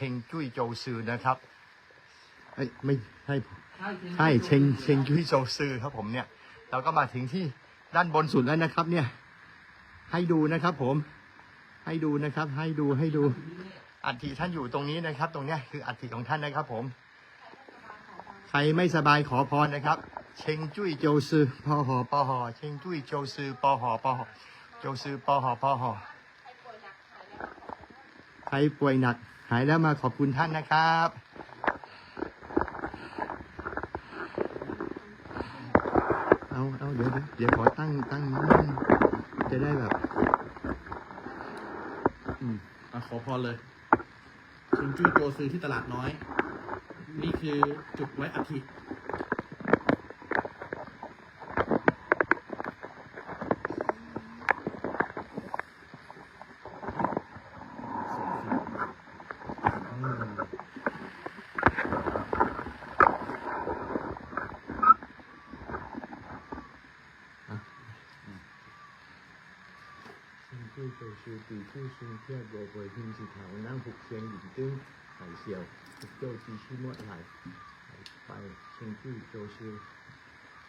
ชงจุ้ยโจซือนะครับเอ้ยไม่ใช่ใช่เชงเชงจุ้ยโจซือครับผมเนี่ยเราก็มาถึงที่ด้านบนสุดแล้วนะครับ เนี่ย ให้ดูนะครับ ผม ให้ดูนะครับ ให้ดูให้ดูอัฐิท่านอยู่ตรงนี้นะครับ ตรงเนี้ยคืออัฐิของท่านนะครับ ผม ใครไม่สบายขอพรนะครับ เชงจุ้ยโจซือปอหอปอหอเชงจุ้ยโจซือปอหอปอหอโจซือปอหอปอหอใครป่วยหนัก หายแล้วมาขอบคุณท่านนะครับ เอาเอาเดี๋ยวเดี๋ยวขอตั้งตั้งนิดนึงจะได้แบบอืมอะขอพรเลยเชิงจุ้ยโจซื้อที่ตลาดน้อย นี่คือจุดไว้อาทิตย์新贵就是比处新天我为天是头南福建云端海啸福州继续末来ไปเชียงจุ้ยโจชิว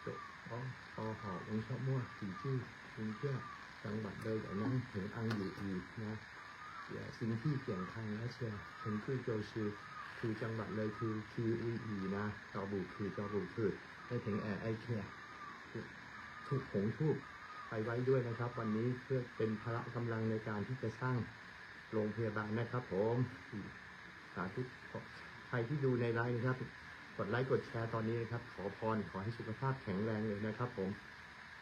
จบอ๋อปอหอวงชอบมั่วสีชื่อชิงเที่ยวจังหวัดเลยแต่นั้นถึงอังอยู่อีกนะเดี๋ยวสิ่งที่เกี่ยงทางและเชียร์เชียงจุ้ยโจชิวคือจังหวัดเลยคือคิวอีอีนะจอบูคือจอบูคือได้ถึงแอร์ไอเคียทุกผงทุก ไปไว้ด้วยนะครับ วันนี้เพื่อเป็นพละกำลังในการที่จะสร้างโรงพยาบาลนะครับ ผมสาธุใครที่ดูในไลน์นะครับ กดไลค์กดแชร์ตอนนี้นะครับ ขอพรขอให้สุขภาพแข็งแรงเลยนะครับ ผม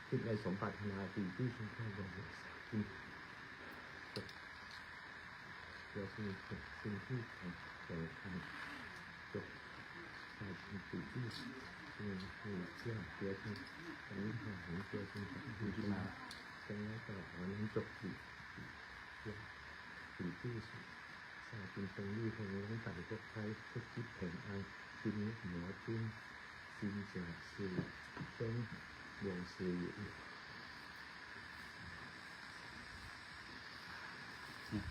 คิดในสมปรารถนาสิ่งที่ชุมชนบนสิ่งเดี๋ยวสิ่งสิ่งที่แข็งแข็งจบใช่สิ่งที่ สิ่งที่เชื่อเสียที่อันนี้หาของเจอสิ่งที่ดีที่มาจังแล้วก็ขอนั้นจบที่สิ่งที่สุดสาจินตรงนี้คงร้องต่างพวกไทยทุกคิดเห็นอังจินหนัวจินจินเสียสื่อเช่นวงสื่อเนี่ย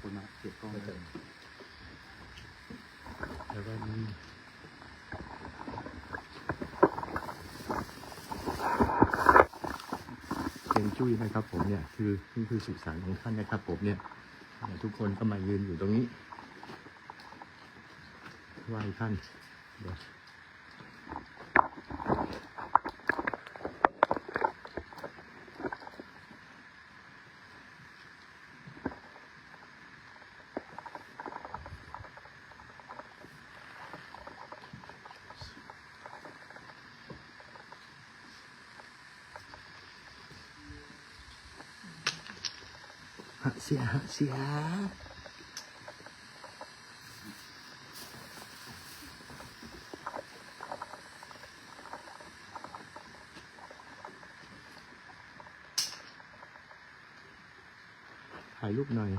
คนมาเก็บกล้องก็เลจะยแล้วก็นี่เป็น จุ้ยนะครับ ผมเนี่ยคือนี่คือสุสานของท่านนะครับ ผมเนี่ยเนี่ยทุกคนก็มายืนอยู่ตรงนี้ไหว้ท่านเดี๋ยว เสียฮะเสียถ่ายรูปหน่อย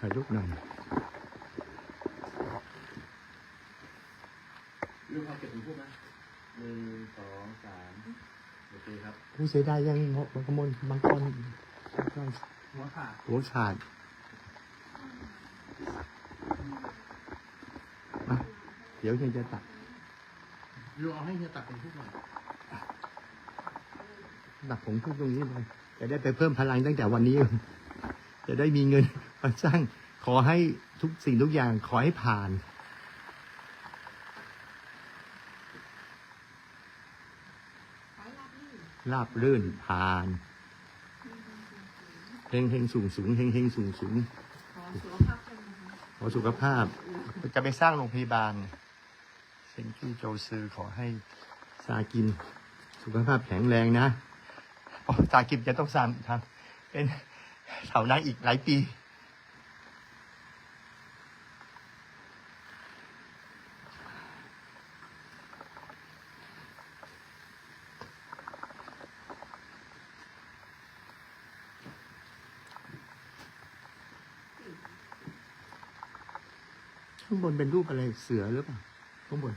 ถ่ายรูปหน่อยลูกเอาเก็บถึงพูดไหมหนึ่งสองสามโอเคครับ ผู้เสียดายยังบางคนบางคนบางคน หัวขาดหัวขาดมาเดี๋ยวยังจะตัดลูกเอาให้เฮียตัดเป็นพูดหน่อยตัดผมทุกตรงนี้เลยจะได้ไปเพิ่มพลังตั้งแต่วันนี้ จะได้มีเงินมาสร้าง ขอให้ทุกสิ่งทุกอย่างขอให้ผ่านลาบรื่นผ่านเฮงเฮงสูงสูงเฮงเฮงสูงสูงขอสุขภาพ จะไปสร้างโรงพยาบาลเซนจูโจซือขอให้ซากิน สุขภาพแข็งแรงนะซากินจะต้องสามทำเป็นแถวนั้นอีกหลายปี ข้างบนเป็นรูปอะไรเสือหรือเปล่าข้างบน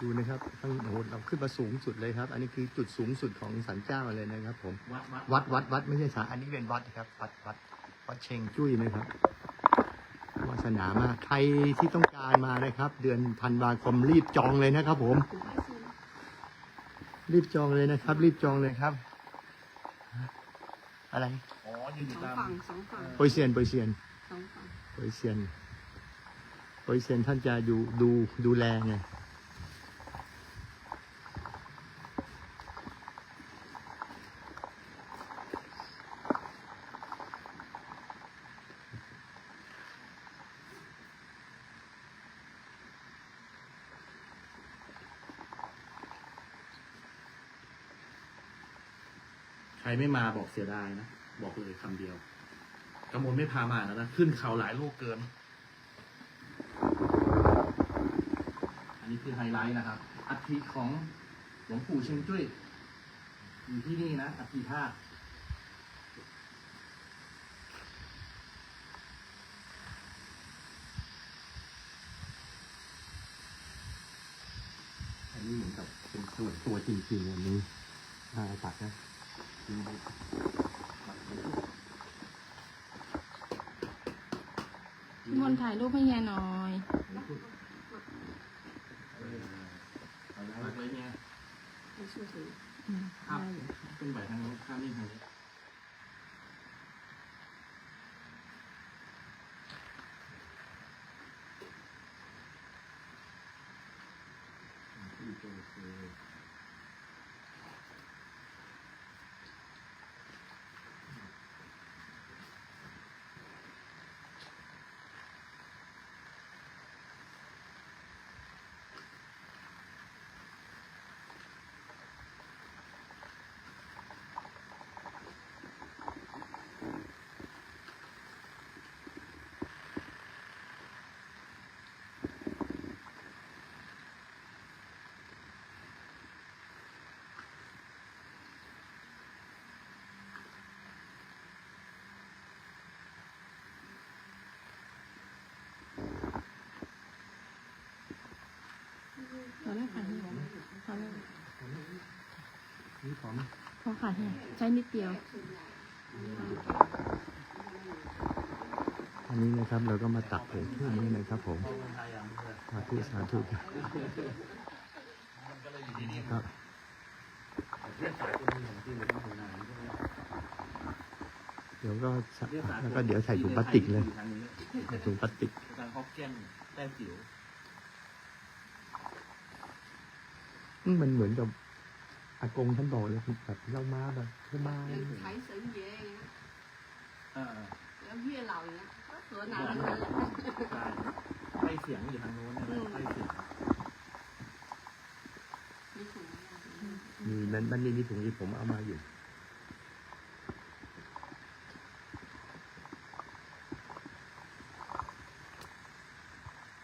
ดูนะครับข้างโอ้โหเราขึ้นมาสูงสุดเลยครับ อันนี้คือจุดสูงสุดของสันเจ้าเลยนะครับ ผม วัดวัดวัดวัดวัดไม่ใช่ศาลอันนี้เป็นวัดนะครับวัดวัดวัดเชงจุ้ยนะครับวาสนามากใครที่ต้องการมานะครับ เดือนธันวาคมรีบจองเลยนะครับ ผม รีบจองเลยนะครับ รีบจองเลยครับ อะไร อ๋อยืนอสยู่องตามฝั่งสองฝั่งโปยเซียนโปยเซียนสองฝั่ง โปยเซียนโปยเซียนท่านจะดูดูดูแลไงใครไม่มาบอกเสียดายนะ บอกเลยคำเดียว กำมลไม่พามาแล้วนะขึ้นเขาหลายโลกเกิน อันนี้คือไฮไลท์นะครับ อัฐิของหลวงปู่เชงจุ้ยอยู่ที่นี่นะอัฐิธาตุอันนี้เหมือนกับเป็นส่วนตัวจริงๆอันนี้อ่าตัดนะดูดู พี่ มนต์ถ่ายรูปให้ยายหน่อยมากเลยเนี่ยไม่ช่วยถืออืมครับได้อยู่ขึ้นไปทางโน้นข้ามนี่ทางนี้ที่โปยเซยน ตอนแรกค่ะเนี่ยตอนแรก นี่ข องพอค่ะเนี่ยใช้นิดเดียว อันนี้นะครับเราก็มาตักผงทูบนี้นะครับ ผมคนไทยอย่างเพื่อนสาธุสาธุมันก็เลยอยู่ที่นี่ครับเรียกสายตัวนี้ของที่มันต้องทำงานใช่ไหมเดี๋ยวก็สะเรียกสายแล้วก็เดี๋ยวใส่ถุงพลาสติกเลยทางนี้ใส่ถุงพลาสติกทางฮอกเกี้ยนแต้จิ๋วอืมมันเหมือนกับ อากงท่านบอกเลยแบบเรามาแบบสบายอย่างไถเสิงเย่อย่างเงี้ยอ่าแล้วพี่เหล่าอย่างเงี้ยก็สวยนานนั้นแหละ ใช่ไส้เสียงอยู่ทางโน้นใช่ไหมไส้เสียงมีถุงมีมันมันมีมีถุงที่ผมเอามาอยู่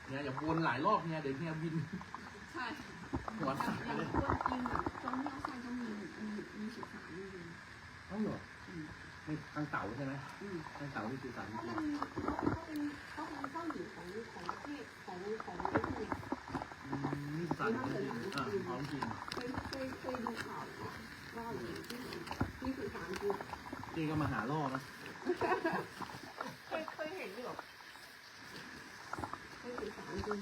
เนี่ยอย่าวนหลายรอบเนี่ยเดี๋ยวเนี่ยบิน ใช่ หัวอย่างสั่นอย่างเลยทานเขามีมีมีสุสานอยู่ต้องเหรอในทางเต่าใช่ไหมทางเต่าที่คือสารเพราะมันเขาเป็นเขาเป็นเจ้าหญิงของของประเทศของของไอ้พวกนี้นี่สารของจริงอ่ของจริงเคยเคยเคยดูข่าวว่าว่าอย่างที่นี่คือสารกูนี่ก็มาหาล่อนะเคยเคยเห็นอยู่เคยสื่อสารจริง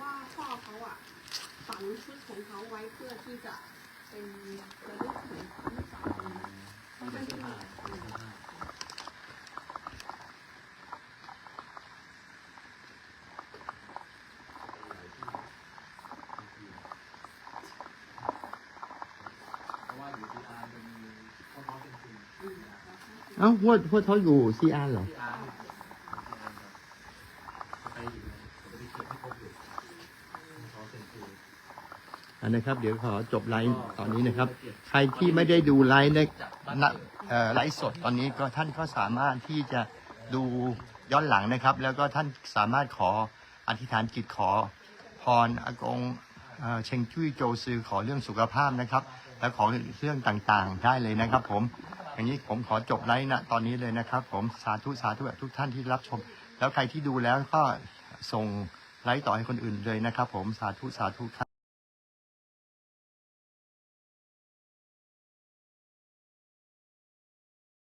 ว่าพ่อเขาอะฝัง ชุดของเขาไว้เพื่อที่จะเป็นระลึกถึงลูกสาวคนนี้มันเป็นเสื้อผ้าเพราะว่าอยู่ที่อาร์เป็นพ่อพ่อเป็นจริงเอ้าพวดพวเขาอยู่ซีอาร์เหรอ ที่อาร์ไปอยู่ไปเก็บให้ครบอยู่ขอเซ็นคือ อัน นะครับ เดี๋ยวขอจบไลฟ์ตอนนี้นะครับ ใครที่ไม่ได้ดูไลฟ์ในณเอ่อไลฟ์สดตอนนี้ก็ท่านก็สามารถที่จะดูย้อนหลังนะครับ แล้วก็ท่านสามารถขออธิษฐานจิตขอพรอากงเอ่อเชงจุ้ยโจซือขอเรื่องสุขภาพนะครับ และขอเรื่องต่างๆได้เลยนะครับผม อย่างนี้ผมขอจบไลฟ์ณตอนนี้เลยนะครับ ผมสาธุสาธุทุกท่านที่รับชม แล้วใครที่ดูแล้วก็ส่งไลฟ์ต่อให้คนอื่นเลยนะครับ ผมสาธุสาธุครับ